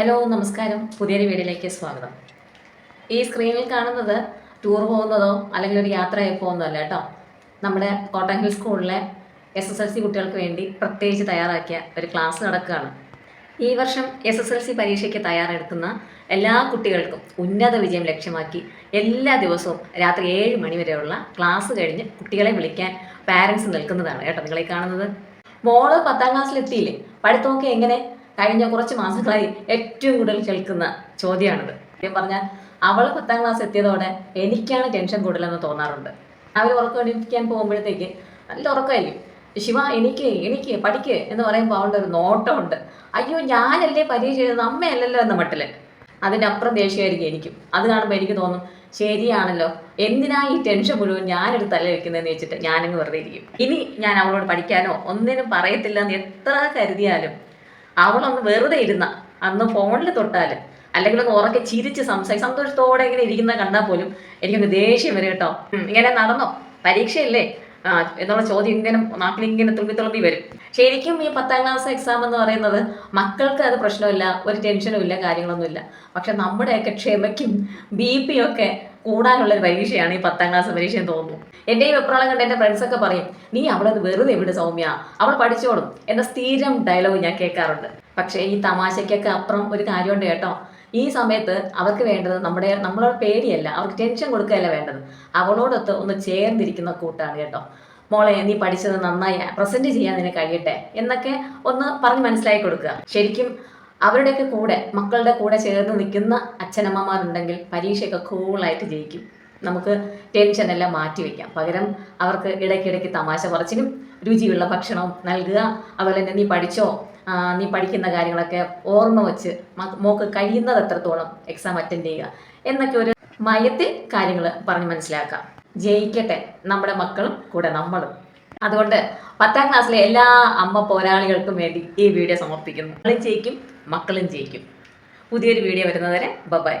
Hello നമസ്കാരം. പുതിയൊരു വീഡിയോയിലേക്ക് സ്വാഗതം. ഈ സ്ക്രീനിൽ കാണുന്നത് ടൂർ പോകുന്നതോ അല്ലെങ്കിൽ ഒരു യാത്രയായി പോകുന്നതോ അല്ല കേട്ടോ. നമ്മുടെ കോട്ടൺ ഹിൽ സ്കൂളിലെ എസ് എസ് എൽ സി കുട്ടികൾക്ക് വേണ്ടി പ്രത്യേകിച്ച് തയ്യാറാക്കിയ ഒരു ക്ലാസ് നടക്കുകയാണ്. ഈ വർഷം എസ് എസ് എൽ സി പരീക്ഷയ്ക്ക് തയ്യാറെടുക്കുന്ന എല്ലാ കുട്ടികൾക്കും ഉന്നത വിജയം ലക്ഷ്യമാക്കി എല്ലാ ദിവസവും രാത്രി ഏഴ് മണി വരെയുള്ള ക്ലാസ് കഴിഞ്ഞ് കുട്ടികളെ വിളിക്കാൻ പാരൻസ് നിൽക്കുന്നതാണ് കേട്ടോ നിങ്ങളെ കാണുന്നത്. മോൾ പത്താം ക്ലാസ്സിലെത്തിയില്ലേ പഠിത്തമൊക്കെ എങ്ങനെ? കഴിഞ്ഞ കുറച്ച് മാസങ്ങളായി ഏറ്റവും കൂടുതൽ കേൾക്കുന്ന ചോദ്യമാണിത്. ഞാൻ പറഞ്ഞാൽ അവൾ പത്താം ക്ലാസ് എത്തിയതോടെ എനിക്കാണ് ടെൻഷൻ കൂടുതലെന്ന് തോന്നാറുണ്ട്. അവർ ഉറക്കം എണീക്കാൻ പോകുമ്പോഴത്തേക്ക് നല്ല ഉറക്കമായിരിക്കും. ശിവ എനിക്ക് എനിക്ക് പഠിക്ക് എന്ന് പറയുമ്പോൾ അവളുടെ ഒരു നോട്ടമുണ്ട്. അയ്യോ ഞാനല്ലേ പരീക്ഷ എഴുതുന്നത് അമ്മയല്ലല്ലോ എന്ന അതിന്റെ അപ്പുറം ദേഷ്യമായിരിക്കും എനിക്കും. അത് കാണുമ്പോൾ എനിക്ക് തോന്നും ശരിയാണല്ലോ. എന്തിനാ ഈ ടെൻഷൻ മുഴുവൻ ഞാനെടുത്ത് തല വെക്കുന്നതെന്ന് വെച്ചിട്ട് ഞാനങ്ങ് വെറുതെ ഇരിക്കും. ഇനി ഞാൻ അവളോട് പഠിക്കാനോ ഒന്നിനും പറയത്തില്ല എന്ന് എത്ര കരുതിയാലും അവളൊന്ന് വെറുതെ ഇരുന്ന. അന്ന് ഫോണിൽ തൊട്ടാൽ അല്ലെങ്കിൽ ഒന്ന് ഉറക്കെ ചിരിച്ച് സംസാരിച്ച് സന്തോഷത്തോടെ ഇങ്ങനെ ഇരിക്കുന്ന കണ്ടാൽ പോലും എനിക്കൊന്ന് ദേഷ്യം വരും കേട്ടോ. ഇങ്ങനെ നടന്നോ? പരീക്ഷയല്ലേ? എന്നുള്ള ചോദ്യം ഇങ്ങനെ നാട്ടിൽ ഇങ്ങനെ തുമ്പി തുളുമ്പി വരും. ശരിക്കും ഈ പത്താം ക്ലാസ് എക്സാം എന്ന് പറയുന്നത് മക്കൾക്ക് അത് പ്രശ്നമില്ല ഒരു ടെൻഷനും ഇല്ല കാര്യങ്ങളൊന്നുമില്ല പക്ഷെ നമ്മുടെയൊക്കെ ക്ഷമയ്ക്കും ബി ഒക്കെ കൂടാനുള്ള ഒരു പരീക്ഷയാണ് ഈ പത്താം ക്ലാസ് പരീക്ഷ എന്ന് തോന്നുന്നു. എന്റെ ഈ വെപ്രാളം കണ്ട് എന്റെ ഫ്രണ്ട്സൊക്കെ പറയും നീ അവളത് വെറുതെ വിട് സൗമ്യ അവൾ പഠിച്ചോളും എന്ന സ്ഥിരം ഡയലോഗ് ഞാൻ കേൾക്കാറുണ്ട്. പക്ഷേ ഈ തമാശയ്ക്കൊക്കെ അപ്പുറം ഒരു കാര്യമുണ്ട് കേട്ടോ. ഈ സമയത്ത് അവർക്ക് വേണ്ടത് നമ്മുടെ നമ്മളോട് പേടിയല്ല അവർക്ക് ടെൻഷൻ കൊടുക്കുകയല്ല വേണ്ടത്. അവളോടൊത്ത് ഒന്ന് ചേർന്നിരിക്കുന്ന കൂട്ടാണ് കേട്ടോ. മോളെ നീ പഠിച്ചത് നന്നായി പ്രസന്റ് ചെയ്യാൻ നിനക്ക് കഴിയട്ടെ എന്നൊക്കെ ഒന്ന് പറഞ്ഞ് മനസ്സിലാക്കി കൊടുക്കുക. ശരിക്കും അവരുടെയൊക്കെ കൂടെ മക്കളുടെ കൂടെ ചേർന്ന് നിൽക്കുന്ന അച്ഛനമ്മമാരുണ്ടെങ്കിൽ പരീക്ഷയൊക്കെ കൂളായിട്ട് ജയിക്കും. നമുക്ക് ടെൻഷനെല്ലാം മാറ്റി വയ്ക്കാം പകരം അവർക്ക് ഇടയ്ക്കിടയ്ക്ക് തമാശ പറച്ചിലും രുചിയുള്ള ഭക്ഷണവും നൽകുക. അതുപോലെ തന്നെ നീ പഠിച്ചോ? നീ പഠിക്കുന്ന കാര്യങ്ങളൊക്കെ ഓർമ്മ വെച്ച് മോക്ക് കഴിയുന്നത് എത്രത്തോളം എക്സാം അറ്റൻഡ് ചെയ്യുക എന്നൊക്കെ ഒരു മയത്തിൽ കാര്യങ്ങൾ പറഞ്ഞ് മനസ്സിലാക്കാം. ജയിക്കട്ടെ. നമ്മുടെ മക്കളും കൂടെ നമ്മളും. അതുകൊണ്ട് പത്താം ക്ലാസ്സിലെ എല്ലാ അമ്മ പോരാളികൾക്കും വേണ്ടി ഈ വീഡിയോ സമർപ്പിക്കുന്നു. മക്കളും ജയിക്കും മക്കളും ജയിക്കും. പുതിയൊരു വീഡിയോ വരുന്നവരെ ബബായ്